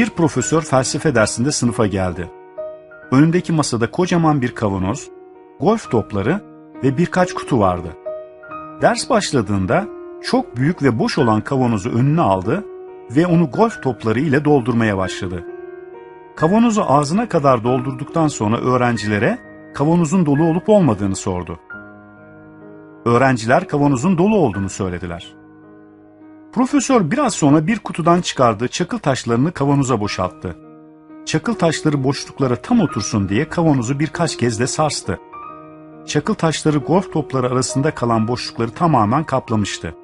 Bir profesör felsefe dersinde sınıfa geldi. Önündeki masada kocaman bir kavanoz, golf topları ve birkaç kutu vardı. Ders başladığında çok büyük ve boş olan kavanozu önüne aldı ve onu golf topları ile doldurmaya başladı. Kavanozu ağzına kadar doldurduktan sonra öğrencilere kavanozun dolu olup olmadığını sordu. Öğrenciler kavanozun dolu olduğunu söylediler. Profesör biraz sonra bir kutudan çıkardığı çakıl taşlarını kavanoza boşalttı. Çakıl taşları boşluklara tam otursun diye kavanozu birkaç kez de sarstı. Çakıl taşları golf topları arasında kalan boşlukları tamamen kaplamıştı.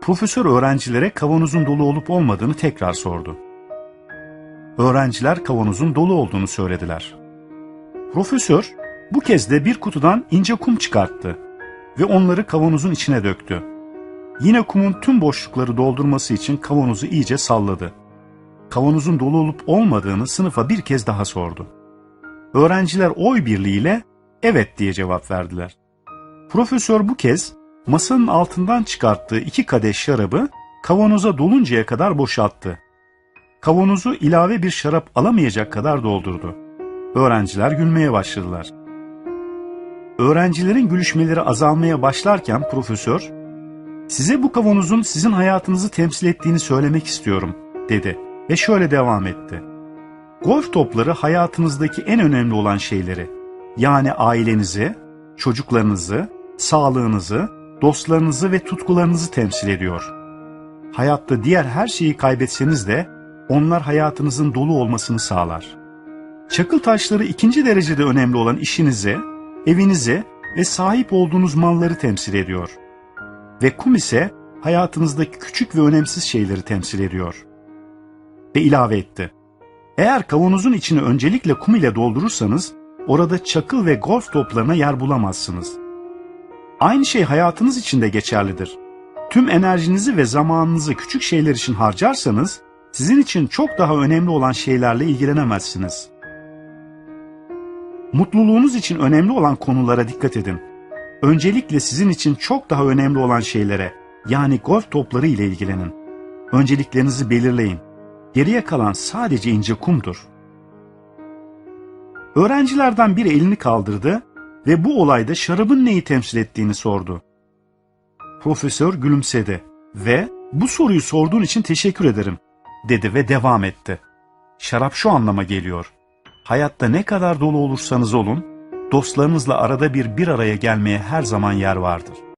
Profesör öğrencilere kavanozun dolu olup olmadığını tekrar sordu. Öğrenciler kavanozun dolu olduğunu söylediler. Profesör bu kez de bir kutudan ince kum çıkarttı ve onları kavanozun içine döktü. Yine kumun tüm boşlukları doldurması için kavanozu iyice salladı. Kavanozun dolu olup olmadığını sınıfa bir kez daha sordu. Öğrenciler oy birliğiyle evet diye cevap verdiler. Profesör bu kez masanın altından çıkarttığı iki kadeh şarabı kavanoza doluncaya kadar boşalttı. Kavanozu ilave bir şarap alamayacak kadar doldurdu. Öğrenciler gülmeye başladılar. Öğrencilerin gülüşmeleri azalmaya başlarken profesör, "Size bu kavanozun sizin hayatınızı temsil ettiğini söylemek istiyorum." dedi ve şöyle devam etti. Golf topları hayatınızdaki en önemli olan şeyleri, yani ailenizi, çocuklarınızı, sağlığınızı, dostlarınızı ve tutkularınızı temsil ediyor. Hayatta diğer her şeyi kaybetseniz de onlar hayatınızın dolu olmasını sağlar. Çakıl taşları ikinci derecede önemli olan işinizi, evinizi ve sahip olduğunuz malları temsil ediyor. Ve kum ise hayatınızdaki küçük ve önemsiz şeyleri temsil ediyor. Ve ilave etti. Eğer kavanozun içini öncelikle kum ile doldurursanız orada çakıl ve golf toplarına yer bulamazsınız. Aynı şey hayatınız için de geçerlidir. Tüm enerjinizi ve zamanınızı küçük şeyler için harcarsanız sizin için çok daha önemli olan şeylerle ilgilenemezsiniz. Mutluluğunuz için önemli olan konulara dikkat edin. Öncelikle sizin için çok daha önemli olan şeylere, yani golf topları ile ilgilenin. Önceliklerinizi belirleyin. Geriye kalan sadece ince kumdur. Öğrencilerden biri elini kaldırdı ve bu olayda şarabın neyi temsil ettiğini sordu. Profesör gülümsedi ve bu soruyu sorduğun için teşekkür ederim dedi ve devam etti. Şarap şu anlama geliyor. Hayatta ne kadar dolu olursanız olun, dostlarınızla arada bir bir araya gelmeye her zaman yer vardır.